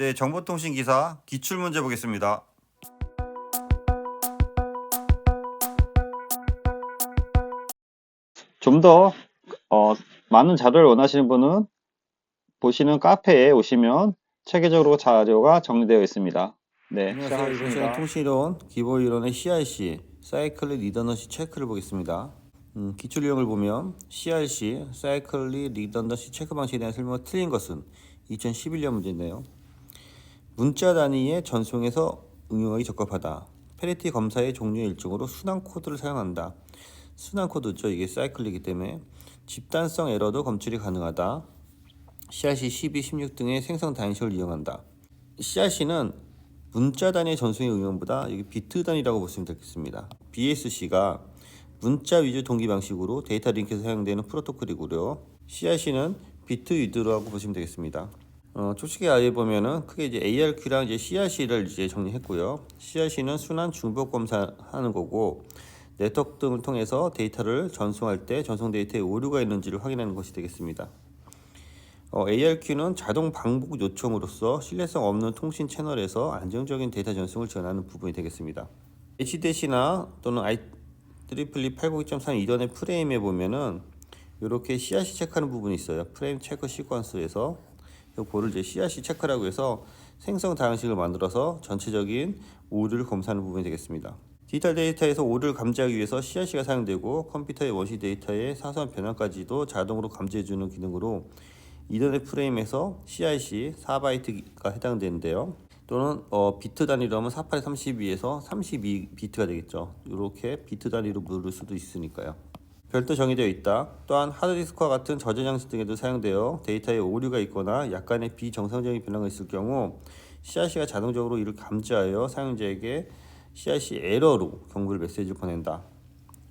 네, 정보통신 기사 기출 문제 보겠습니다. 좀 더 어, 많은 자료를 원하시는 분은 보시는 카페에 오시면 체계적으로 자료가 정리되어 있습니다. 네, 안녕하세요. 이번 시작하겠습니다. 통신이론 기본 이론의 CRC 사이클리 리더너시 체크를 보겠습니다. 음, 기출 유형을 보면 CRC 사이클리 리더너시 체크 방식에 대한 설명이 틀린 것은 2011년 문제인데요. 문자 단위의 전송에서 응용하기 적합하다. 페리티 검사의 종류 일종으로 순환 코드를 사용한다. 순환 코드죠. 이게 사이클이기 때문에 집단성 에러도 검출이 가능하다. CRC 12, 16 등의 생성 단위식을 이용한다. CRC는 문자 단위의 전송의 응용보다 여기 비트 단위라고 보시면 되겠습니다. BSC가 문자 위주 동기 방식으로 데이터 링크에서 사용되는 프로토콜이고요. CRC는 비트 위주라고 보시면 되겠습니다. 어, 초식의 아예 보면은 크게 이제 ARQ랑 이제 CRC를 이제 정리했고요. CRC는 순환 중복 검사하는 거고 네트워크 등을 통해서 데이터를 전송할 때 전송 데이터에 오류가 있는지를 확인하는 것이 되겠습니다. 어, ARQ는 자동 반복 요청으로서 신뢰성 없는 통신 채널에서 안정적인 데이터 전송을 지원하는 부분이 되겠습니다. HDC나 또는 IEEE 802.3 이전의 프레임에 보면은 이렇게 CRC 체크하는 부분이 있어요. 프레임 체크 시퀀스에서 요거를 이제 CRC 체크라고 해서 생성 다양식을 만들어서 전체적인 오류를 검사하는 부분이 되겠습니다. 디지털 데이터에서 오류를 감지하기 위해서 CRC가 사용되고 컴퓨터의 원시 데이터의 사소한 변화까지도 자동으로 감지해주는 기능으로 이더넷 프레임에서 CIC 4바이트가 해당되는데요. 또는 어, 비트 단위로 하면 48에 32에서 32 비트가 되겠죠. 이렇게 비트 단위로 부를 수도 있으니까요. 별도 정의되어 있다. 또한 하드디스크와 같은 저장 장치 등에도 사용되어 데이터에 오류가 있거나 약간의 비정상적인 변화가 있을 경우 CRC가 자동적으로 이를 감지하여 사용자에게 CRC 에러로 경고를 메시지를 보낸다.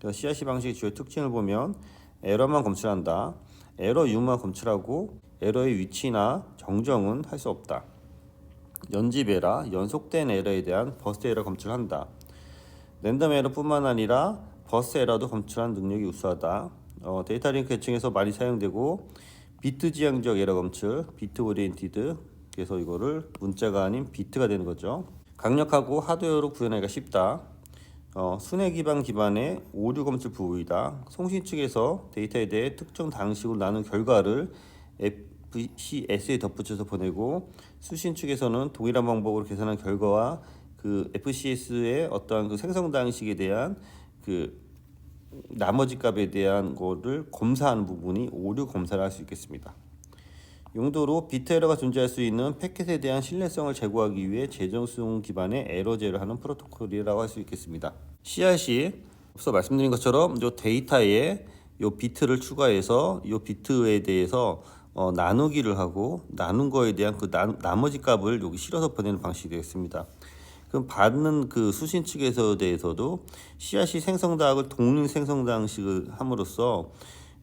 CRC 방식의 주요 특징을 보면 에러만 검출한다. 에러 유무만 검출하고 에러의 위치나 정정은 할 수 없다. 연집 에러, 연속된 에러에 대한 버스트 에러 검출한다. 랜덤 에러뿐만 아니라 버스 에러도 검출한 능력이 우수하다. 어, 데이터 링크 계층에서 많이 사용되고 비트 지향적 에러 검출, 비트 오리엔티드 그래서 이거를 문자가 아닌 비트가 되는 거죠. 강력하고 하드웨어로 구현하기가 쉽다. 어, 순회 기반 기반의 오류 검출 부위이다. 송신 측에서 데이터에 대해 특정 방식으로 나눈 결과를 FCS에 덧붙여서 보내고 수신 측에서는 동일한 방법으로 계산한 결과와 그 FCS의 어떠한 그 생성 방식에 대한 그 나머지 값에 대한 거를 검사하는 부분이 오류 검사를 할 수 있겠습니다. 용도로 비트 에러가 존재할 수 있는 패킷에 대한 신뢰성을 제고하기 위해 재정수용 기반의 에러 제를 하는 프로토콜이라고 할 수 있겠습니다. CRC 앞서 말씀드린 것처럼 이 데이터에 이 비트를 추가해서 이 비트에 대해서 어, 나누기를 하고 나눈 거에 대한 그 나, 나머지 값을 여기 실어서 보내는 방식이 되겠습니다. 그럼 받는 그 수신 측에서 대해서도 CRC 생성 다학을 동일 생성 방식을 함으로써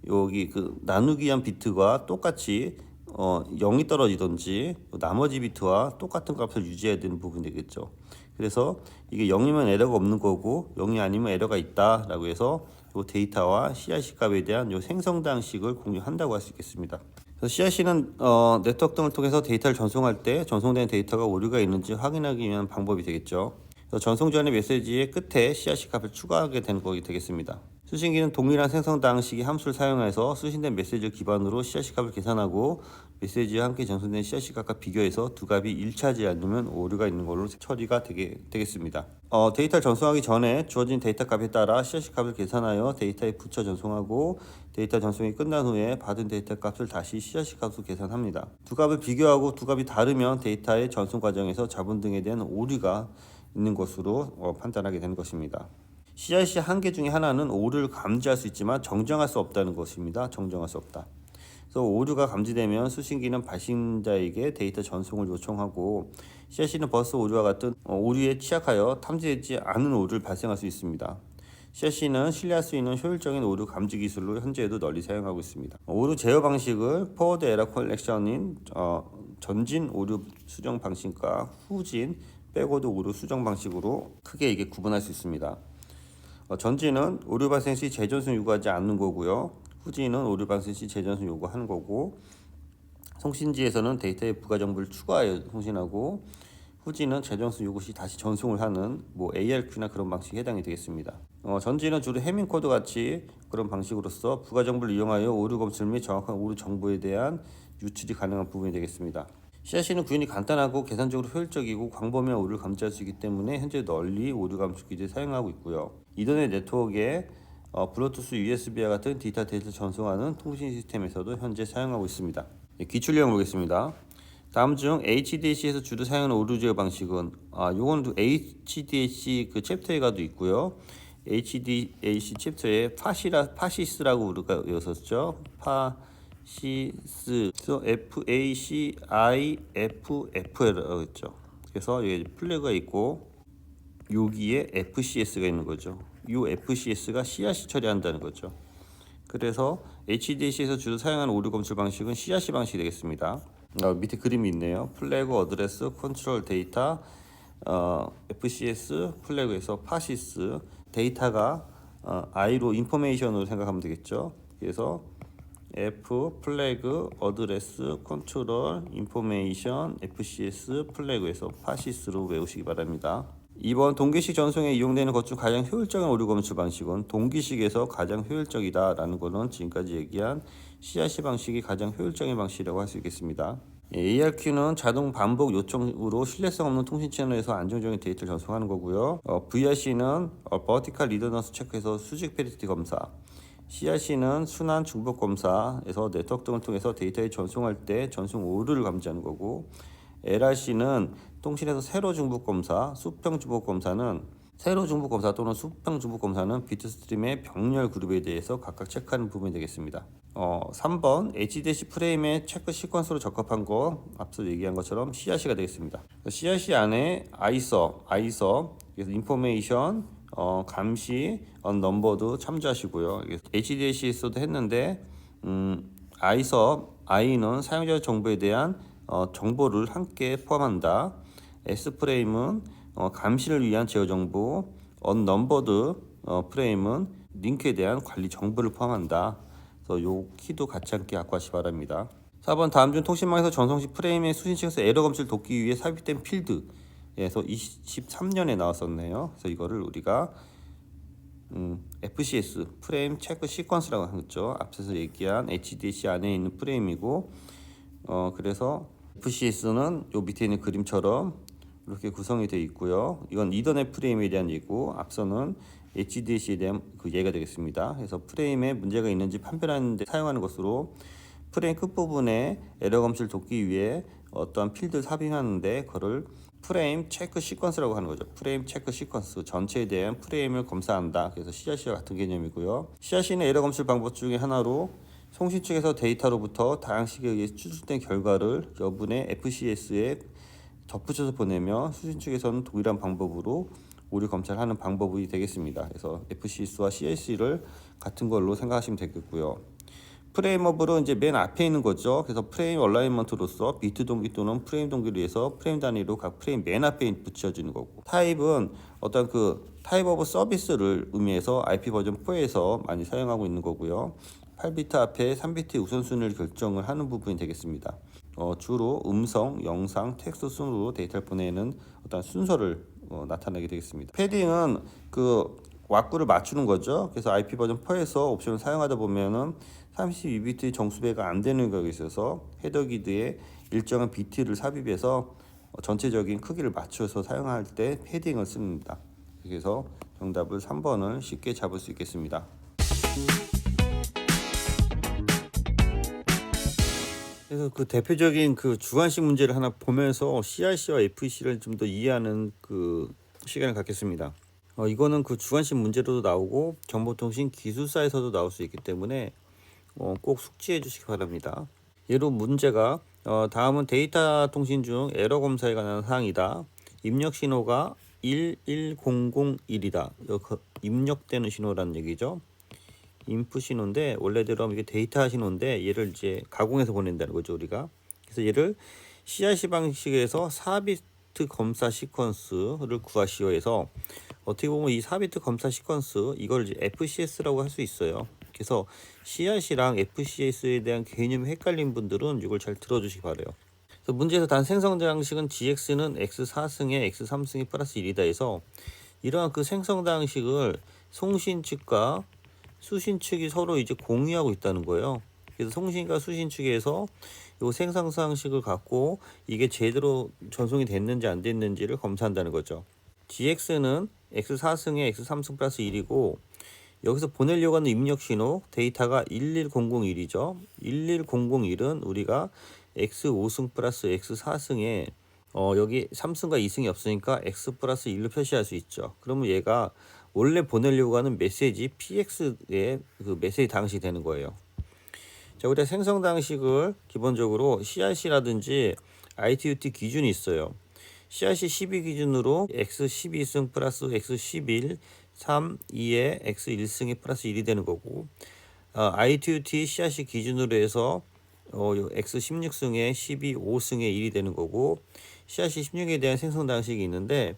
여기 그 나누기 한 비트가 똑같이 어 0이 떨어지든지 나머지 비트와 똑같은 값을 유지해야 되는 부분이 되겠죠. 그래서 이게 0이면 에러가 없는 거고 0이 아니면 에러가 있다라고 해서 요 데이터와 CRC 값에 대한 요 생성 방식을 공유한다고 할 수 있겠습니다. 그래서 CRC는 어, 네트워크 등을 통해서 데이터를 전송할 때 전송된 데이터가 오류가 있는지 확인하기 위한 방법이 되겠죠. 전송 전의 메시지의 끝에 CRC 값을 추가하게 되는 것이 되겠습니다. 수신기는 동일한 생성 방식의 함수를 사용해서 수신된 메시지를 기반으로 CRC 값을 계산하고 메시지와 함께 전송된 CRC 값과 비교해서 두 값이 일치하지 않으면 오류가 있는 걸로 처리가 되게, 되겠습니다. 어, 데이터를 전송하기 전에 주어진 데이터 값에 따라 CRC 값을 계산하여 데이터에 붙여 전송하고 데이터 전송이 끝난 후에 받은 데이터 값을 다시 CRC 값으로 계산합니다. 두 값을 비교하고 두 값이 다르면 데이터의 전송 과정에서 자본 등에 대한 오류가 있는 것으로 어, 판단하게 되는 것입니다. CRC 한계 중에 하나는 오류를 감지할 수 있지만 정정할 수 없다는 것입니다. 정정할 수 없다. 그래서 오류가 감지되면 수신기는 발신자에게 데이터 전송을 요청하고 CRC는 버스 오류와 같은 어, 오류에 취약하여 탐지되지 않은 오류를 발생할 수 있습니다. CRC는 신뢰할 수 있는 효율적인 오류 감지 기술로 현재에도 널리 사용하고 있습니다. 오류 제어 방식을 포워드 에러 컬렉션인 어, 전진 오류 수정 방식과 후진 백워드 오류 수정 방식으로 크게 이게 구분할 수 있습니다. 어, 전진은 오류 발생 시 재전송 요구하지 않는 거고요. 후진은 오류 발생 시 재전송 요구하는 거고 통신지에서는 데이터에 부가 정보를 추가하여 통신하고 후지는 재정수 요구 시 다시 전송을 하는 뭐 ARQ나 그런 방식에 해당이 되겠습니다. 어, 전지는 주로 해밍 코드 같이 그런 방식으로서 부가 정보를 이용하여 오류 검출 및 정확한 오류 정보에 대한 유출이 가능한 부분이 되겠습니다. CRC는 구현이 간단하고 계산적으로 효율적이고 광범위한 오류를 감지할 수 있기 때문에 현재 널리 오류 감축 기제에 사용하고 있고요. 이더넷 네트워크에 어, 블루투스 USB와 같은 데이터 데이터를 전송하는 통신 시스템에서도 현재 사용하고 있습니다. 예, 기출 내용 보겠습니다. 다음 중 HDAC에서 주로 사용하는 오류 제어 방식은 아 요건 HDAC 그 챕터에 가도 있고요. HDAC 챕터에 파시라 파시스라고 우리가 외웠었죠. 파시스 그래서 F A C I F F라고 했죠. 그래서 여기 플래그가 있고 여기에 FCS가 있는 거죠. 이 FCS가 CRC 처리한다는 거죠. 그래서 HDC에서 주로 사용하는 오류 검출 방식은 CRC 방식이 되겠습니다. 어, 밑에 그림이 있네요. 플래그, 어드레스, 컨트롤 데이터, 어, FCS, 플래그에서 파시스 데이터가 어, I로 인포메이션으로 생각하면 되겠죠. 그래서 F 플래그, 어드레스, 컨트롤, 인포메이션, FCS, 플래그에서 파시스로 외우시기 바랍니다. 2번 동기식 전송에 이용되는 것 중 가장 효율적인 오류 검출 방식은 동기식에서 가장 효율적이다라는 것은 지금까지 얘기한 CRC 방식이 가장 효율적인 방식이라고 할 수 있겠습니다. 예, ARQ는 자동 반복 요청으로 신뢰성 없는 통신 채널에서 안정적인 데이터를 전송하는 거고요. 어, VRC는 어, 버티컬 리더넌스 체크에서 수직 페리티 검사, CRC는 순환 중복 검사에서 네트워크 등을 통해서 데이터를 전송할 때 전송 오류를 감지하는 거고 LRC는 통신에서 세로 중복 검사, 수평 중복 검사는 세로 중복 검사 또는 수평 중복 검사는 비트 스트림의 병렬 그룹에 대해서 각각 체크하는 부분이 되겠습니다. 어, 3번 HDC 프레임의 체크 시퀀스로 적합한 거 앞서 얘기한 것처럼 CRC가 되겠습니다. CRC 안에 ISO, ISO, 그래서 인포메이션, 어, 감시, 언 넘버도 참조하시고요. HDC에서도 했는데 음, ISO, I는 사용자 정보에 대한 어, 정보를 함께 포함한다. S 프레임은 어, 감시를 위한 제어 정보, 언 넘버드 어, 프레임은 링크에 대한 관리 정보를 포함한다. 그래서 요 키도 같이 함께 갖고 하시 기 바랍니다. 4번 다음 중 통신망에서 전송 시 프레임의 수신층에서 에러 검지를 돕기 위해 삽입된 필드에서 23년에 나왔었네요. 그래서 이거를 우리가 음, FCS 프레임 체크 시퀀스라고 하죠. 앞서서 얘기한 HDC 안에 있는 프레임이고 어 그래서 FCS는 요 밑에 있는 그림처럼 이렇게 구성이 되어 있고요. 이건 이더넷 프레임에 대한 얘기고 앞서는 HDC에 대한 그 예가 되겠습니다. 그래서 프레임에 문제가 있는지 판별하는 데 사용하는 것으로 프레임 끝부분에 에러 검시를 돕기 위해 어떠한 필드를 삽입하는데 그거를 프레임 체크 시퀀스라고 하는 거죠. 프레임 체크 시퀀스 전체에 대한 프레임을 검사한다. 그래서 CRC와 같은 개념이고요. CRC는 에러 검출 방법 중에 하나로 송신 측에서 데이터로부터 다양식에 의해 추출된 결과를 여분의 FCS에 덧붙여서 보내며 수신 측에서는 동일한 방법으로 오류 검찰하는 방법이 되겠습니다. 그래서 FCS와 CLC를 같은 걸로 생각하시면 되겠고요. 프레임업으로 이제 맨 앞에 있는 거죠. 그래서 프레임 얼라이먼트로서 비트 동기 또는 프레임 동기를 위해서 프레임 단위로 각 프레임 맨 앞에 붙여지는 거고 타입은 어떤 그 타입 오브 서비스를 의미해서 IP 버전 4에서 많이 사용하고 있는 거고요. 8비트 앞에 3비트 우선순위를 결정을 하는 부분이 되겠습니다. 어, 주로 음성, 영상, 텍스트 순으로 데이터를 보내는 어떤 순서를 어, 나타내게 되겠습니다. 패딩은 그 왁구를 맞추는 거죠. 그래서 IP 버전 4에서 옵션을 사용하다 보면은 32비트 정수배가 안 되는 경우가 있어서 헤더 기드에 일정한 비트를 삽입해서 어, 전체적인 크기를 맞춰서 사용할 때 패딩을 씁니다. 그래서 정답을 3번을 쉽게 잡을 수 있겠습니다. 그래서 그 대표적인 그 주관식 문제를 하나 보면서 CRC와 FC를 좀 더 이해하는 그 시간을 갖겠습니다. 어, 이거는 그 주관식 문제로도 나오고 정보통신 기술사에서도 나올 수 있기 때문에 어, 꼭 숙지해 주시기 바랍니다. 예로 문제가 어, 다음은 데이터 통신 중 에러 검사에 관한 사항이다. 입력 신호가 11001이다. 입력되는 신호라는 얘기죠. 인풋 신호인데 원래대로 이게 데이터 신호인데 얘를 이제 가공해서 보낸다는 거죠 우리가. 그래서 얘를 CRC 방식에서 4비트 검사 시퀀스를 구하시오 해서 어떻게 보면 이 4비트 검사 시퀀스 이걸 이제 FCS라고 할 수 있어요. 그래서 CRC랑 FCS에 대한 개념이 헷갈린 분들은 이걸 잘 들어주시기 바래요. 그래서 문제에서 단 생성 방식은 GX는 X4승에 X3승이 플러스 1이다 해서 이러한 그 생성 방식을 송신 측과 수신 측이 서로 이제 공유하고 있다는 거예요. 그래서 송신과 수신 측에서 요 생성 방식을 갖고 이게 제대로 전송이 됐는지 안 됐는지를 검사한다는 거죠. GX는 X4승에 X3승 플러스 1이고 여기서 보내려고 하는 입력 신호 데이터가 11001이죠. 11001은 우리가 X5승 플러스 X4승에 어, 여기 3승과 2승이 없으니까 X 플러스 1로 표시할 수 있죠. 그러면 얘가 원래 보내려고 하는 메시지 PX의 그 메시지 당시 되는 거예요. 자, 우리가 생성 방식을 기본적으로 CRC라든지 ITUT 기준이 있어요. CRC 12 기준으로 X12승 플러스 X11, 3, 2에 X1승이 플러스 1이 되는 거고 어, ITUT CRC 기준으로 해서 어, 요 X16승에 12, 5승에 1이 되는 거고 CRC 16에 대한 생성 방식이 있는데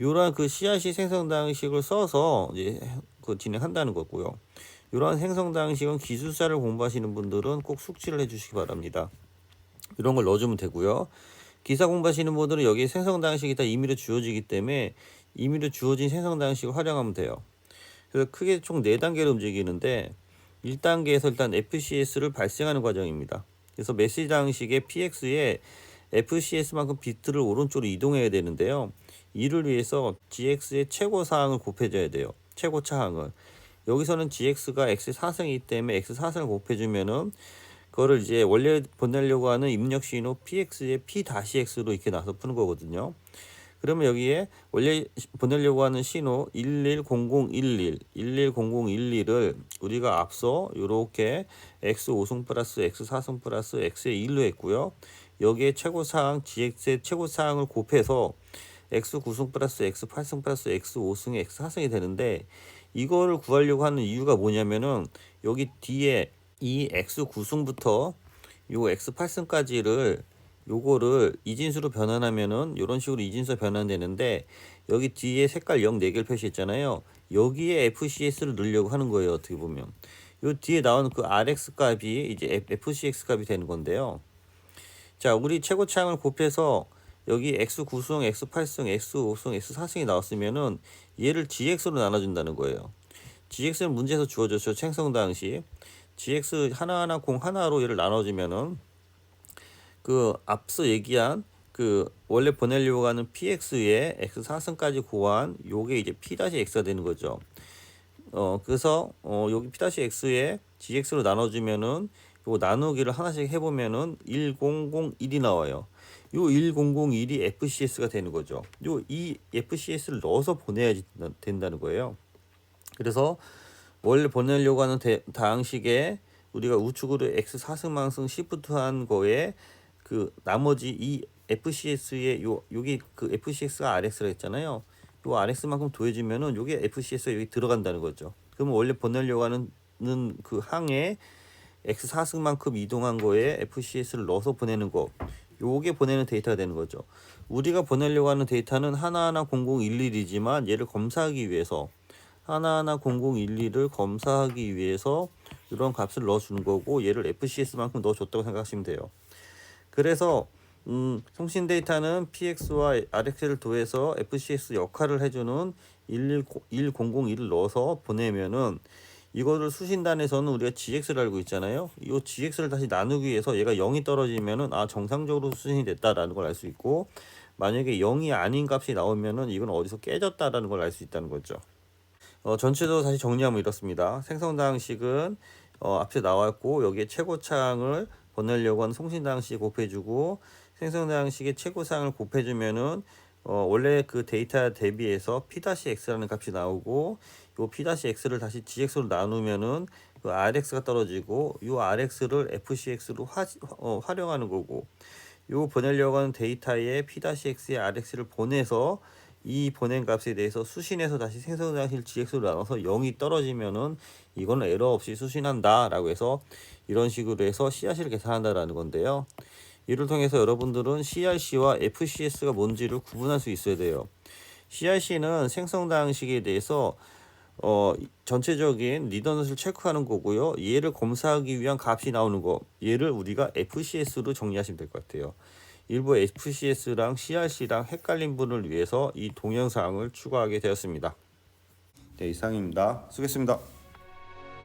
요런 그 CRC 생성 방식을 써서 이제 그 진행한다는 거고요. 이러한 생성 방식은 기술사를 공부하시는 분들은 꼭 숙지를 해주시기 바랍니다. 이런 걸 넣어주면 되고요. 기사 공부하시는 분들은 여기 생성 방식이 다 임의로 주어지기 때문에 임의로 주어진 생성 방식을 활용하면 돼요. 그래서 크게 총 4단계로 움직이는데 1단계에서 일단 FCS를 발생하는 과정입니다. 그래서 메시지 방식의 PX에 FCS만큼 비트를 오른쪽으로 이동해야 되는데요. 이를 위해서 GX의 최고 사항을 곱해줘야 돼요. 최고 차항을. 여기서는 GX가 X4승이기 때문에 X4승을 곱해주면은 그거를 이제 원래 보내려고 하는 입력 신호 PX의 P-X로 이렇게 나서 푸는 거거든요. 그러면 여기에 원래 보내려고 하는 신호 110011, 110011을 우리가 앞서 이렇게 X5승 플러스 X4승 플러스 X의 1로 했고요. 여기에 최고사항 GX의 최고사항을 곱해서 X9승 플러스 X8승 플러스 X5승의 X4승이 되는데 이거를 구하려고 하는 이유가 뭐냐면은 여기 뒤에 이 X9승부터 요 X8승까지를 요거를 이진수로 변환하면은 이런 식으로 이진수 변환되는데 여기 뒤에 색깔 0 4개를 표시했잖아요. 여기에 FCS를 넣으려고 하는 거예요. 어떻게 보면 요 뒤에 나오는 그 RX 값이 이제 FCX 값이 되는 건데요. 자, 우리 최고 차항을 곱해서 여기 X9승, X8승, X5승, X4승이 나왔으면은 얘를 GX로 나눠준다는 거예요. GX는 문제에서 주어졌죠. 생성 당시. GX 하나하나 공 하나로 얘를 나눠주면은 그 앞서 얘기한 그 원래 보내려고 하는 PX에 X4승까지 고한 요게 이제 P-X가 되는 거죠. 어 그래서 어 여기 P-X에 GX로 나눠주면은 요 나누기를 하나씩 해보면은 1001이 나와요. 요 1001이 FCS가 되는 거죠. 요 이 FCS를 넣어서 보내야 된다는 거예요. 그래서 원래 보내려고 하는 대, 당식에 우리가 우측으로 X4승망승 시프트한 거에 그 나머지 이 FCS의 요 여기 그 FCS가 RX라 했잖아요. 요 RX만큼 더해주면은 요게 FCS가 여기 들어간다는 거죠. 그러면 원래 보내려고 하는 그 항에 X4승만큼 이동한 거에 FCS를 넣어서 보내는 거 요게 보내는 데이터가 되는 거죠. 우리가 보내려고 하는 데이터는 하나하나 0011이지만 얘를 검사하기 위해서 하나하나 0011을 검사하기 위해서 이런 값을 넣어주는 거고 얘를 FCS만큼 넣어줬다고 생각하시면 돼요. 그래서 음, 통신 데이터는 PX와 RX를 더해서 FCS 역할을 해주는 11001을 넣어서 보내면은 이거를 수신단에서는 우리가 GX를 알고 있잖아요. 이 GX를 다시 나누기 위해서 얘가 0이 떨어지면은 아 정상적으로 수신이 됐다라는 걸 알 수 있고 만약에 0이 아닌 값이 나오면은 이건 어디서 깨졌다라는 걸 알 수 있다는 거죠. 어, 전체적으로 다시 정리하면 이렇습니다. 생성 당식은 어, 앞에 나왔고 여기에 최고차항을 보내려고 하는 송신 당식 곱해주고 생성 당식의 최고사항을 곱해주면은 어, 원래 그 데이터 대비해서 P-X라는 값이 나오고 요 P-X를 다시 GX로 나누면은 그 RX가 떨어지고 요 RX를 FCX로 화, 어, 활용하는 거고 요 보내려고 하는 데이터에 P-X의 RX를 보내서 이 보낸 값에 대해서 수신해서 다시 생성 장실 GX로 나눠서 0이 떨어지면은 이거는 에러 없이 수신한다 라고 해서 이런 식으로 해서 CRC를 계산한다라는 건데요. 이를 통해서 여러분들은 CRC와 FCS가 뭔지를 구분할 수 있어야 돼요. CRC는 생성 방식에 대해서 어, 전체적인 리더넛을 체크하는 거고요. 얘를 검사하기 위한 값이 나오는 거. 얘를 우리가 FCS로 정리하시면 될 것 같아요. 일부 FCS랑 CRC랑 헷갈린 분을 위해서 이 동영상을 추가하게 되었습니다. 네, 이상입니다. 수고했습니다.